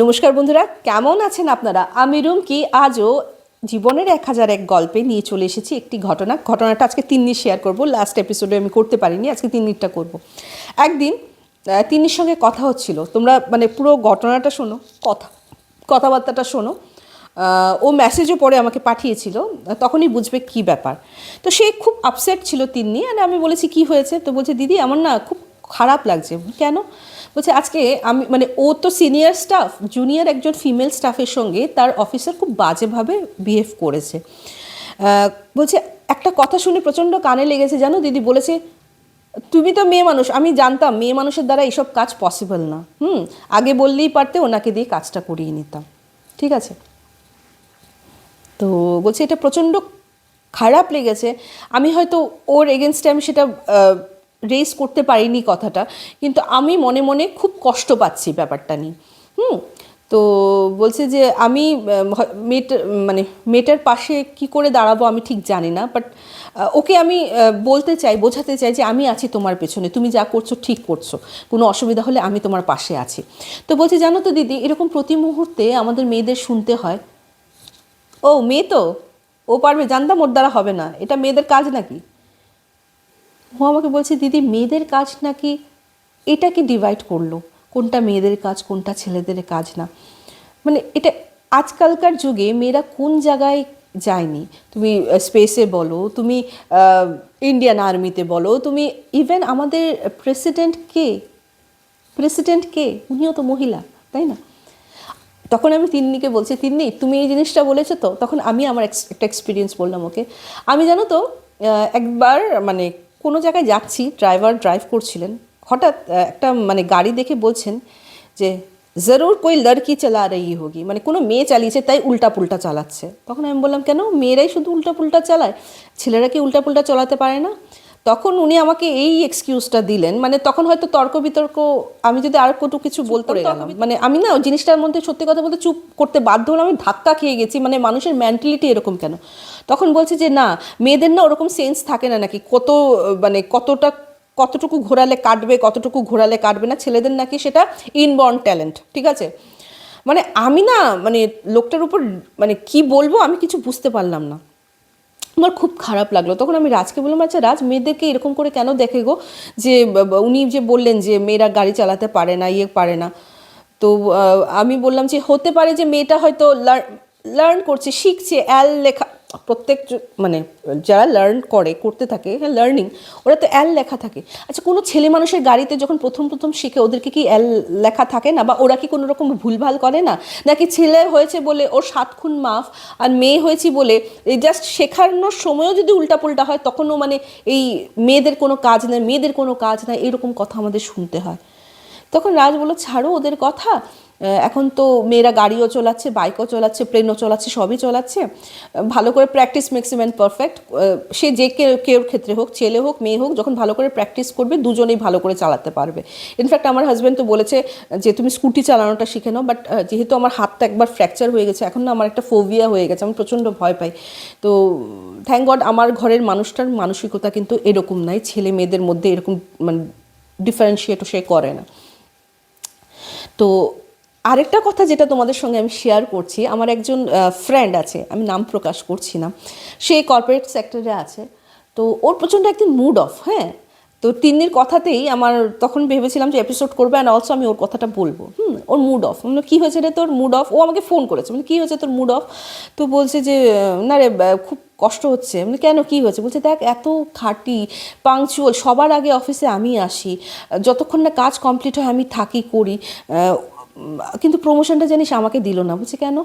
নমস্কার বন্ধুরা, কেমন আছেন আপনারা? আমি রুমকি, আজও জীবনের এক হাজার এক গল্পে নিয়ে চলে এসেছি একটি ঘটনা। ঘটনাটা আজকে তিন্নি শেয়ার করব লাস্ট এপিসোডে আমি করতে পারিনি, আজকে তিন্নিটা করব। একদিন তিন্নির সঙ্গে কথা হচ্ছিল। তোমরা মানে পুরো ঘটনাটা শোনো, কথা, কথাবার্তাটা শোনো। ও মেসেজও পরে আমাকে পাঠিয়েছিল, তখনই বুঝবে কি ব্যাপার। তো সে খুব আপসেট ছিল তিন্নি আর আমি বলেছি, কি হয়েছে? তো বলছে, দিদি, আমার না খুব খারাপ লাগছে। কেন? বলছে, আজকে আমি মানে ও তো সিনিয়র স্টাফ জুনিয়র একজন ফিমেল স্টাফের সঙ্গে তার অফিসার খুব বাজেভাবে বিহেভ করেছে। বলছে, একটা কথা শুনে প্রচণ্ড কানে লেগেছে, জানো দিদি? বলেছে, তুমি তো মেয়ে মানুষ, আমি জানতাম মেয়ে মানুষের দ্বারা এইসব কাজ পসিবল না। হুম, আগে বললেই পারতে, ওনাকে দিয়ে কাজটা করিয়ে নিতাম। ঠিক আছে? তো বলছে, এটা প্রচণ্ড খারাপ লেগেছে। আমি হয়তো ওর এগেনস্টে আমি সেটা রেস করতে পারিনি কথাটা, কিন্তু আমি মনে মনে খুব কষ্ট পাচ্ছি ব্যাপারটা নিয়ে। হুম? তো বলছে যে আমি মেয়েটার মানে মেয়েটার পাশে কি করে দাঁড়াবো আমি ঠিক জানি না বাট ওকে আমি বলতে চাই, বোঝাতে চাই যে আমি আছি তোমার পেছনে, তুমি যা করছ ঠিক করছ, কোনো অসুবিধা হলে আমি তোমার পাশে আছি। তো বলছে, জানো তো দিদি, এরকম প্রতি মুহূর্তে আমাদের মেয়েদের শুনতে হয়। ও, মেয়ে তো? ও পারবে, জানতাম ওর দ্বারা হবে না, এটা মেয়েদের কাজ নাকি? ও আমাকে বলছে, দিদি, মেয়েদের কাজ নাকি এটা কি ডিভাইড করল? কোনটা মেয়েদের কাজ, কোনটা ছেলেদের কাজ না? মানে এটা আজকালকার যুগে মেয়েরা কোন জায়গায় যায়নি? তুমি স্পেসে বলো, তুমি ইন্ডিয়ান আর্মিতে বলো, তুমি ইভেন আমাদের প্রেসিডেন্ট কে? প্রেসিডেন্ট কে? উনিও তো মহিলা, তাই না? তখন আমি তিন্নিকে বলছি, তিন্নি, তুমি এই জিনিসটা বলেছ তো? তখন আমি আমার একটা এক্সপিরিয়েন্স বললাম ওকে। আমি জানো তো একবার মানে কোনো জায়গায় যাচ্ছি ড্রাইভার ড্রাইভ করছিলেন, হঠাৎ একটা মানে গাড়ি দেখে বলছেন যে, জরুর কই লড়কি চালা রই হোগি। মানে কোনো মেয়ে চালিয়েছে, তাই উল্টা পুল্টা চালাচ্ছে। তখন আমি বললাম, কেন? মেয়েরাই শুধু উল্টা পুল্টা চালায়। ছেলেরা কি উল্টা পুল্টা চালাতে পারে না? তখন উনি আমাকে এই এক্সকিউজটা দিলেন মানে তখন হয়তো তর্ক বিতর্ক আমি যদি আর কত কিছু বলতে গেলাম। মানে আমি না ওই জিনিসটার মধ্যে সত্যি কথা বলতে চুপ করতে বাধ্য হলাম আমি ধাক্কা খেয়ে গেছি মানে মানুষের মেন্টালিটি এরকম কেন? তখন বলছে যে না মেয়েদের না ওরকম সেন্স থাকে না নাকি কত মানে কতটা কতটুকু ঘোরালে কাটবে কতটুকু ঘোরালে কাটবে না ছেলেদের নাকি সেটা ইনবর্ন ট্যালেন্ট ঠিক আছে? মানে আমি না মানে লোকটার উপর মানে কি বলব আমি কিছু বুঝতে পারলাম না। আমার খুব খারাপ লাগল। তখন আমি রাজকে বললাম আচ্ছা রাজ, মেয়েদেরকে এরকম করে কেন দেখে গো? যে উনি যে বললেন যে মেয়েরা গাড়ি চালাতে পারে না ইয়ে পারে না। তো আমি বললাম যে, হতে পারে যে মেয়েটা হয়তো লার্ন করছে, শিখছে, অ্যাল লেখা প্রত্যেক মানে যারা লার্ন করে, করতে থাকে হ্যাঁ লার্নিং ওরা তো অ্যাল লেখা থাকে। আচ্ছা কোনো ছেলে মানুষের গাড়িতে যখন প্রথম প্রথম শিখে, ওদেরকে কি অ্যাল লেখা থাকে না? বা ওরা কি কোনো রকম ভুলভাল করে না? নাকি ছেলে হয়েছে বলে, ওর সাত খুন মাফ, আর মেয়ে হয়েছি বলে, এই জাস্ট শেখানোর সময়ও যদি উল্টাপুল্টা হয়, তখনও মানে এই মেয়েদের কোনো কাজ নেই, মেয়েদের কোনো কাজ নাই, এরকম কথা আমাদের শুনতে হয়। তখন রাজ বলল, ছাড়ো ওদের কথা এখন তো মেয়েরা গাড়িও চলাচ্ছে বাইকও চলাচ্ছে প্লেনও চলাচ্ছে, সবই চলাচ্ছে। ভালো করে প্র্যাকটিস মেক্সি ম্যান পারফেক্ট সে যে কেউ, কেউর ক্ষেত্রে হোক, ছেলে হোক, মেয়ে হোক, যখন ভালো করে প্র্যাকটিস করবে, দুজনেই ভালো করে চালাতে পারবে। ইনফ্যাক্ট আমার হাজব্যান্ড তো বলেছে, যে তুমি স্কুটি চালানোটা শিখে নাও বাট যেহেতু আমার হাতটা একবার ফ্র্যাকচার হয়ে গেছে, এখন না আমার একটা ফোভিয়া হয়ে গেছে, আমি প্রচণ্ড ভয় পাই। তো থ্যাংক গড আমার ঘরের মানুষটার মানসিকতা কিন্তু এরকম নাই, ছেলে মেয়েদের মধ্যে এরকম মানে ডিফারেন্সিয়েটও সে করে না। তো আরেকটা কথা যেটা তোমাদের সঙ্গে আমি শেয়ার করছি, আমার একজন ফ্রেন্ড আছে, আমি নাম প্রকাশ করছি না, সে কর্পোরেট সেক্টরে আছে, তো ওর প্রচণ্ড একদিন মুড অফ হ্যাঁ? তো তিন তিন্নির কথাতেই আমার তখন ভেবেছিলাম যে এপিসোড করবে অ্যান্ড অলসো আমি ওর কথাটা বলব, হুম? ওর মুড অফ মানে কী হয়েছে রে তোর মুড অফ ও আমাকে ফোন করেছে মানে কী হয়েছে তোর মুড অফ তো বলছে যে, না রে খুব কষ্ট হচ্ছে। মানে কেন? কী হয়েছে? বলছে, দেখ, এত খাটি পাংচুয়াল সবার আগে অফিসে আমি আসি, যতক্ষণ না কাজ কমপ্লিট হয় আমি থাকি, করি। কিন্তু প্রমোশনটা জানিস আমাকে দিল না। বলছে, কেন?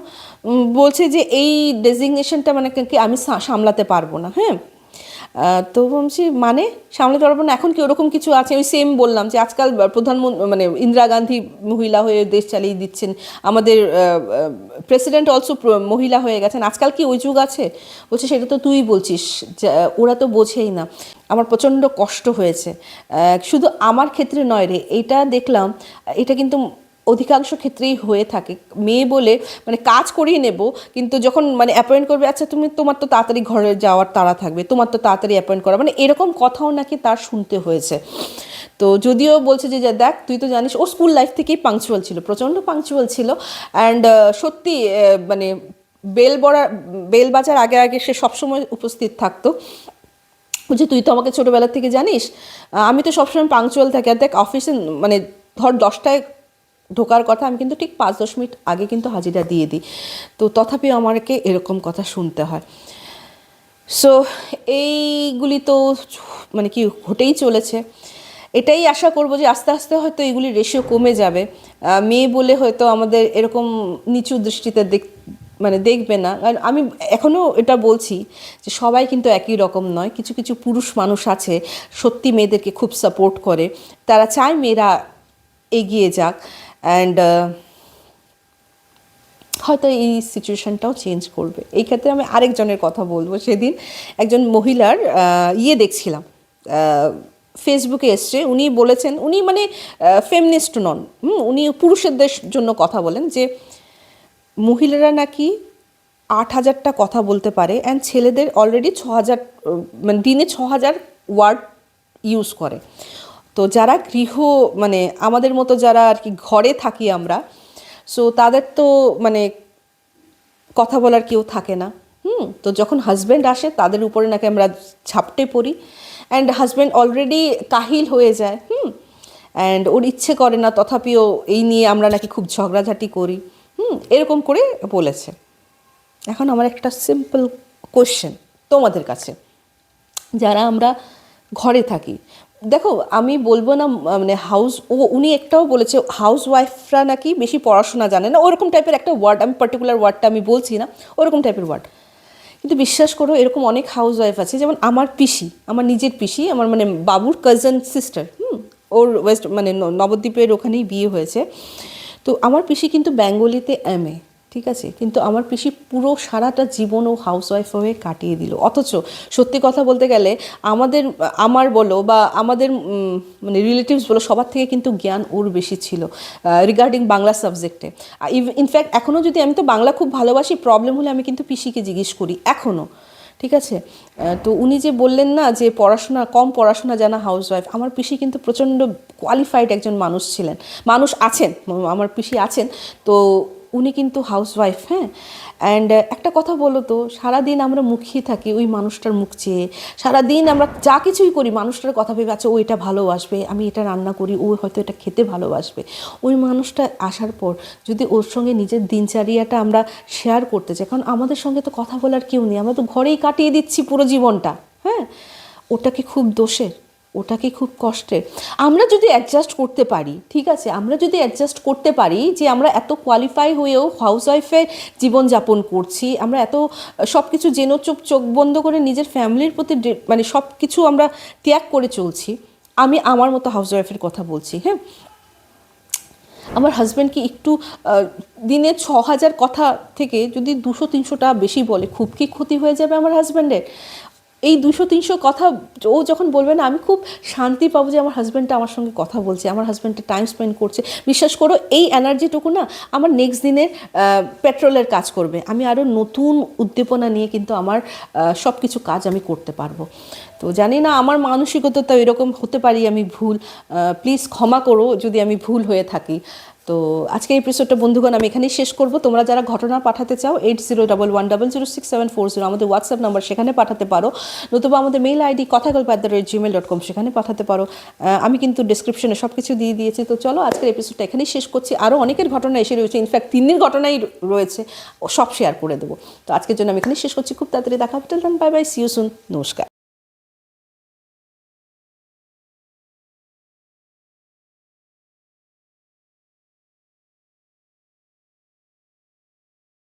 বলছে যে, এই ডেজিগনেশনটা মানে কি, আমি সামলাতে পারব না। হ্যাঁ? তো বলছি মানে? সামলাতে পারব না? এখন কি ওরকম কিছু আছে? আমি সেম বললাম যে, আজকাল প্রধানমন্ত্রী মানে ইন্দিরা গান্ধী মহিলা হয়ে দেশ চালিয়ে দিচ্ছেন। আমাদের প্রেসিডেন্ট অলসো মহিলা হয়ে গেছেন। আজকাল কি ওই যুগ আছে? বলছে, সেটা তো তুই বলছিস। ওরা তো বোঝেই না। আমার প্রচণ্ড কষ্ট হয়েছে। শুধু আমার ক্ষেত্রে নয় রে, এটা দেখলাম, এটা কিন্তু অধিকাংশ ক্ষেত্রেই হয়ে থাকে। মেয়ে বলে মানে কাজ করিয়ে নেব, কিন্তু যখন মানে অ্যাপয়েন্ট করবে আচ্ছা তুমি তোমার তো তাড়াতাড়ি ঘরে যাওয়ার তাড়া থাকবে, তোমার তো তাড়াতাড়ি অ্যাপয়েন্ট করা মানে এরকম কথাও নাকি তার শুনতে হয়েছে। তো যদিও বলছে যে দেখ, তুই তো জানিস ও স্কুল লাইফ থেকেই পাংচুয়াল ছিল, প্রচণ্ড পাংচুয়াল ছিল। অ্যান্ড সত্যি মানে বেল বড়া, বেল বাজার আগে আগে সে সবসময় উপস্থিত থাকতো। বলছে তুই তো আমাকে ছোটোবেলা থেকে জানিস আমি তো সবসময় পাংচুয়াল থাকি। আর দেখ অফিসে মানে ধর দশটায় ঢোকার কথা আমি কিন্তু ঠিক পাঁচ, দশ মিনিট আগে কিন্তু হাজিরা দিয়ে দিই। তো তথাপিও আমাকে এরকম কথা শুনতে হয়। সো এইগুলি তো মানে কি ঘটেই চলেছে। এটাই আশা করব যে আস্তে আস্তে হয়তো এগুলির রেশিও কমে যাবে। মেয়ে বলে হয়তো আমাদের এরকম নিচু দৃষ্টিতে দেখ মানে দেখবে না। কারণ আমি এখনও এটা বলছি যে সবাই কিন্তু একই রকম নয়। কিছু কিছু পুরুষ মানুষ আছে, সত্যি মেয়েদেরকে খুব সাপোর্ট করে। তারা চায় মেয়েরা এগিয়ে যাক। অ্যান্ড হয়তো এই সিচুয়েশনটাও চেঞ্জ করবে। এই ক্ষেত্রে আমি আরেকজনের কথা বলব। সেদিন একজন মহিলার ইয়ে দেখছিলাম। ফেসবুকে এসছে। উনি বলেছেন, উনি মানে ফেমিনিস্ট নন। উনি পুরুষদের জন্য কথা বলেন যে, মহিলারা নাকি আট হাজারটা কথা বলতে পারে অ্যান্ড ছেলেদের অলরেডি ছ হাজার মানে দিনে ছ হাজার ওয়ার্ড ইউজ করে। তো যারা গৃহ মানে আমাদের মতো যারা আর কি ঘরে থাকি আমরা সো তাদের তো মানে কথা বলার কেউ থাকে না। হুম, তো যখন হাজব্যান্ড আসে, তাদের উপরে নাকি আমরা ঝাপটে পড়ি। অ্যান্ড হাজব্যান্ড অলরেডি কাহিল হয়ে যায়, হুম। অ্যান্ড ওর ইচ্ছে করে না, তথাপিও এই নিয়ে আমরা নাকি খুব ঝগড়াঝাটি করি। হুম, এরকম করে বলেছে। এখন আমার একটা সিম্পল কোশ্চেন তোমাদের কাছে। যারা আমরা ঘরে থাকি দেখো, আমি বলব না মানে হাউস ও, উনি একটাও বলেছে হাউস ওয়াইফরা নাকি বেশি পড়াশোনা জানে না। ওরকম টাইপের একটা ওয়ার্ড আমি পার্টিকুলার ওয়ার্ডটা আমি বলছি না, ওরকম টাইপের ওয়ার্ড কিন্তু বিশ্বাস করো, এরকম অনেক হাউস ওয়াইফ আছে, যেমন আমার পিসি, আমার নিজের পিসি, আমার মানে বাবুর কাজন সিস্টার হুম? ওর ওয়েস্ট মানে নবদ্বীপের ওখানেই বিয়ে হয়েছে। তো আমার পিসি কিন্তু বেঙ্গলিতে এম এ ঠিক আছে? কিন্তু আমার পিসি পুরো সারাটা জীবন ও হাউসওয়াইফ হয়ে কাটিয়ে দিল। অথচ সত্যি কথা বলতে গেলে আমাদের, আমার বলো বা আমাদের মানে রিলেটিভস বলো, সবার থেকে কিন্তু জ্ঞান ওর বেশি ছিল রিগার্ডিং বাংলা সাবজেক্টে ইনফ্যাক্ট এখনও যদি আমি তো বাংলা খুব ভালোবাসি প্রবলেম হলে আমি কিন্তু পিসিকে জিজ্ঞেস করি এখনও ঠিক আছে? তো উনি যে বললেন না যে পড়াশোনা, কম পড়াশোনা জানা হাউসওয়াইফ আমার পিসি কিন্তু প্রচণ্ড কোয়ালিফাইড একজন মানুষ ছিলেন। মানুষ আছেন, আমার পিসি আছেন, তো উনি কিন্তু হাউসওয়াইফ হ্যাঁ? অ্যান্ড একটা কথা বলো তো, সারাদিন আমরা মুখিয়ে থাকি ওই মানুষটার মুখ চেয়ে। সারাদিন আমরা যা কিছুই করি, মানুষটার কথা ভেবে আচ্ছা ও এটা ভালোবাসবে আমি এটা রান্না করি, ও হয়তো এটা খেতে ভালোবাসবে। ওই মানুষটা আসার পর, যদি ওর সঙ্গে নিজের দিনচারিয়াটা আমরা শেয়ার করতে চাই, কারণ আমাদের সঙ্গে তো কথা বলার কেউ নেই, আমরা তো ঘরেই কাটিয়ে দিচ্ছি পুরো জীবনটা হ্যাঁ? ওটা কি খুব দোষের। ওটা কি খুব কষ্টের আমরা যদি অ্যাডজাস্ট করতে পারি, ঠিক আছে? আমরা যদি অ্যাডজাস্ট করতে পারি যে আমরা এত কোয়ালিফাই হয়েও হাউসওয়াইফের জীবনযাপন করছি, আমরা এত সব কিছু জেনো চোখ চোখ বন্ধ করে নিজের ফ্যামিলির প্রতি মানে সব কিছু আমরা ত্যাগ করে চলছি, আমি আমার মতো হাউস ওয়াইফের কথা বলছি হ্যাঁ? আমার হাজব্যান্ডকে একটু দিনে ছ হাজার কথা থেকে যদি দুশো, তিনশোটা বেশি বলে, খুব কি ক্ষতি হয়ে যাবে আমার হাজব্যান্ডের এই দুশো, তিনশো কথা ও যখন বলবে না, আমি খুব শান্তি পাবো যে আমার হাজব্যান্ডটা আমার সঙ্গে কথা বলছে, আমার হাজব্যান্ডটা টাইম স্পেন্ড করছে। বিশ্বাস করো, এই এনার্জিটুকু না আমার নেক্সট দিনের পেট্রোলের কাজ করবে। আমি আরও নতুন উদ্দীপনা নিয়ে কিন্তু আমার সব কিছু কাজ আমি করতে পারব। তো জানি না, আমার মানসিকতা এরকম হতে পারি আমি ভুল প্লিজ ক্ষমা করো যদি আমি ভুল হয়ে থাকি। তো আজকের এপিসোডটা বন্ধুগণ, আমি এখানেই শেষ করব। তোমরা যারা ঘটনা পাঠাতে চাও eight zero double one double zero six seven four zero আমাদের হোয়াটসঅ্যাপ নাম্বার সেখানে পাঠাতে পারো। নতুবা আমাদের মেল আইডি কথা গল্প at the rate Gmail dot com সেখানে পাঠাতে পারো। আমি কিন্তু ডিসক্রিপশনে সব কিছু দিয়ে দিয়েছি। তো চলো, আজকের এপিসোডটা এখানেই শেষ করছি। আরও অনেকের ঘটনা এসে রয়েছে। ইনফ্যাক্ট তিন্নির ঘটনাই রয়েছে। সব শেয়ার করে দেবো। তো আজকের জন্য আমি এখানেই শেষ করছি। খুব তাড়াতাড়ি দেখা হবে। বাই বাই সিউ সুন নমস্কার।